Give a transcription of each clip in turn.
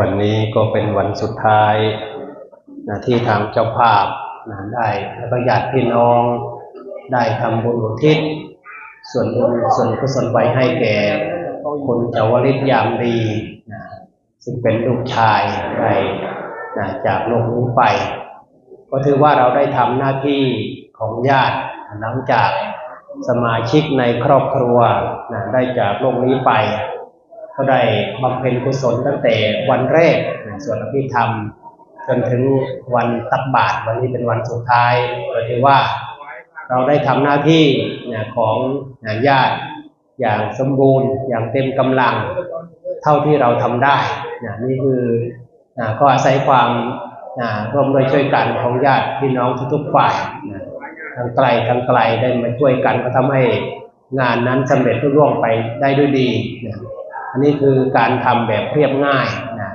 วันนี้ก็เป็นวันสุดท้ายนะที่ทางเจ้าภาพนะได้แล้วก็ญาติพี่น้องได้ทำบุญอุทิศ ส่วนบุญส่วนกุศลไว้ให้แก่คุณเจาวริศยามดีนะซึ่งเป็นลูกชายได้นะจากโลกนี้ไป ก็ถือว่าเราได้ทำหน้าที่ของญาติหลังจากสมาชิกในครอบครัวนะได้จากโลกนี้ไป ก็ได้บำเพ็ญกุศลตั้งแต่วันแรกนส่วนอภิธรรม จนถึงวันตักบาตรวันนี้เป็นวันสุดท้ายก็ถือว่าเราได้ทำหน้าที่ของญาติอย่างสมบูรณ์ อย่างเต็มกำลัง เท่าที่เราทำได้นี่คือก็อาศัยความร่วมด้วยช่วยกันของญาติพี่น้องทุกๆฝ่ายทางไกลทางไกลได้มาช่วยกันก็ทำให้งานนั้นสำเร็จรุ่ร่วงไปได้ด้วยดีนะ อันนี้คือการทำแบบเรียบง่ายนะ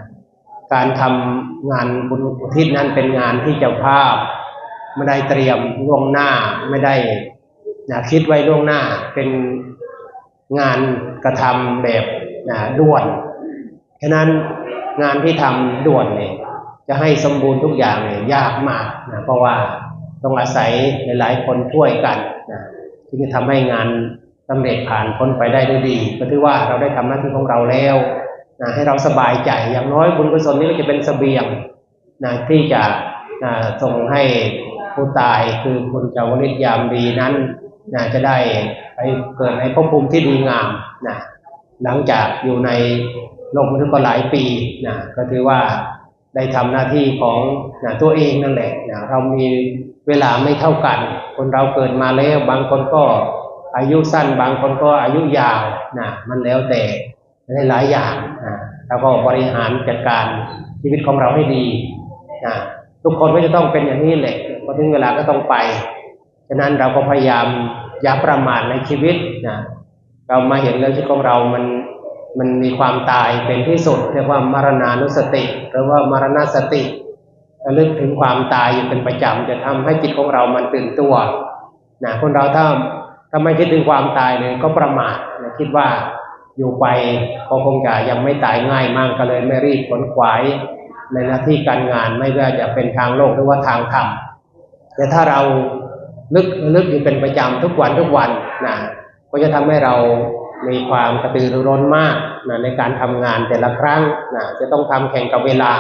การทำงานบุญอุทิศนั้นเป็นงานที่เจ้าภาพไม่ได้เตรียมล่วงหน้าไม่ได้นะคิดไว้ล่วงหน้าเป็นงานกระทำแบบนะด่วนฉะนั้นงานที่ทำด่วนเนี่ยจะให้สมบูรณ์ทุกอย่างเนี่ยยากมากนะเพราะว่าต้องอาศัยหลายๆคนช่วยกันนะที่จะทำให้งาน สำเร็จผ่านพ้นไปได้ด้วยดีก็ถือว่าเราได้ทำหน้าที่ของเราแล้วนะให้เราสบายใจอย่างน้อยบุญกุศลนี้ก็จะเป็นเสบียงนะที่จะนะส่งให้ผู้ตายคือคุณเจ้าวริศยามดีนั้นนะจะได้ไปเกิดในภพภูมิที่ดีงามนะหลังจากอยู่ในโลกมนุษย์ก็หลายปีนะก็ถือว่าได้ทำหน้าที่ของนะตัวเองนั่นแหละนะเรามีเวลาไม่เท่ากัน คนเราเกิดมาแล้วบางคนก็ อายุสั้นบางคนก็อายุยาวนะมันแล้วแต่ได้หลายอย่างนะเราก็บริหารจัดการชีวิตของเราให้ดีนะทุกคนก็จะต้องเป็นอย่างนี้แหละพอถึงเวลาก็ต้องไป ฉะนั้นเราก็พยายามอย่าประมาทในชีวิตนะเรามาเห็นเรื่องชีวิตของเรามันมันมีความตายเป็นที่สุดเรียกว่ามรณานุสติ หรือว่ามรณสติระลึกถึงความตายอยู่เป็นประจำจะทำให้จิตของเรามันตื่นตัวนะคนเราถ้า ถ้าไม่คิดถึงความตายเลยก็ประมาทนะคิดว่าอยู่ไปก็คงจะยังไม่ตายง่ายมากก็เลยไม่รีบขนขวายในหน้าที่การงานไม่ว่าจะเป็นทางโลกหรือว่าทางธรรมแต่ถ้าเราลึกลึกอยู่เป็นประจำทุกวันทุกวันนะก็จะทำให้เรามีความกระตือรือร้นมากนะในการทำงานแต่ละครั้งนะจะต้องทำแข่งกับเวลา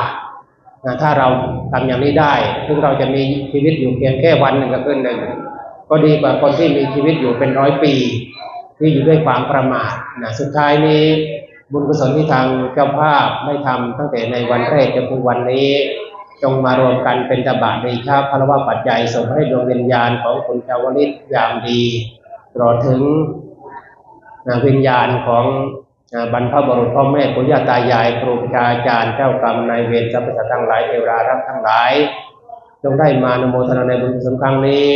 นะถ้าเราทำอย่างนี้ได้ ซึ่งเราจะมีชีวิตอยู่เพียงแค่วันหนึ่งกับคืนหนึ่ง ก็ดีกว่าคนที่มีชีวิตอยู่เป็นร้อยปี ที่อยู่ด้วยความประมาทนะสุดท้ายนี้บุญกุศลที่ทางเจ้าภาพได้ทำตั้งแต่ในวันแรกจนถึงวันนี้ จงมารวมกันเป็นตบะในชาพระวปัจจัยส่งให้ดวงวิญญาณของคุณชาวลิตยามดีตลอดถึงนะวิญญาณของนะบรรพบุรุษพ่อแม่ปุญญาตายายครูบาอาจารย์เจ้ากรรมนายเวรสรรพสัตว์ทั้งหลายเทวรารักทั้งหลาย จงได้มานโมทนาในบุญกุศลครั้งนี้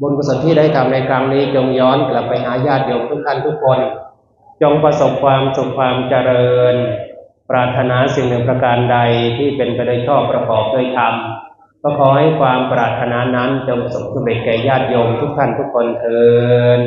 บุญกุศลที่ได้ทำในครั้งนี้จงย้อนกลับไปหาญาติโยมทุกท่านทุกคน จงประสบความสุขความเจริญ ปรารถนาสิ่งหนึ่งประการใดที่เป็นไปได้ชอบประกอบด้วยธรรมก็ขอให้ความปรารถนานั้นจงสมสำเร็จแก่ญาติโยมทุกท่านทุกคนเทิด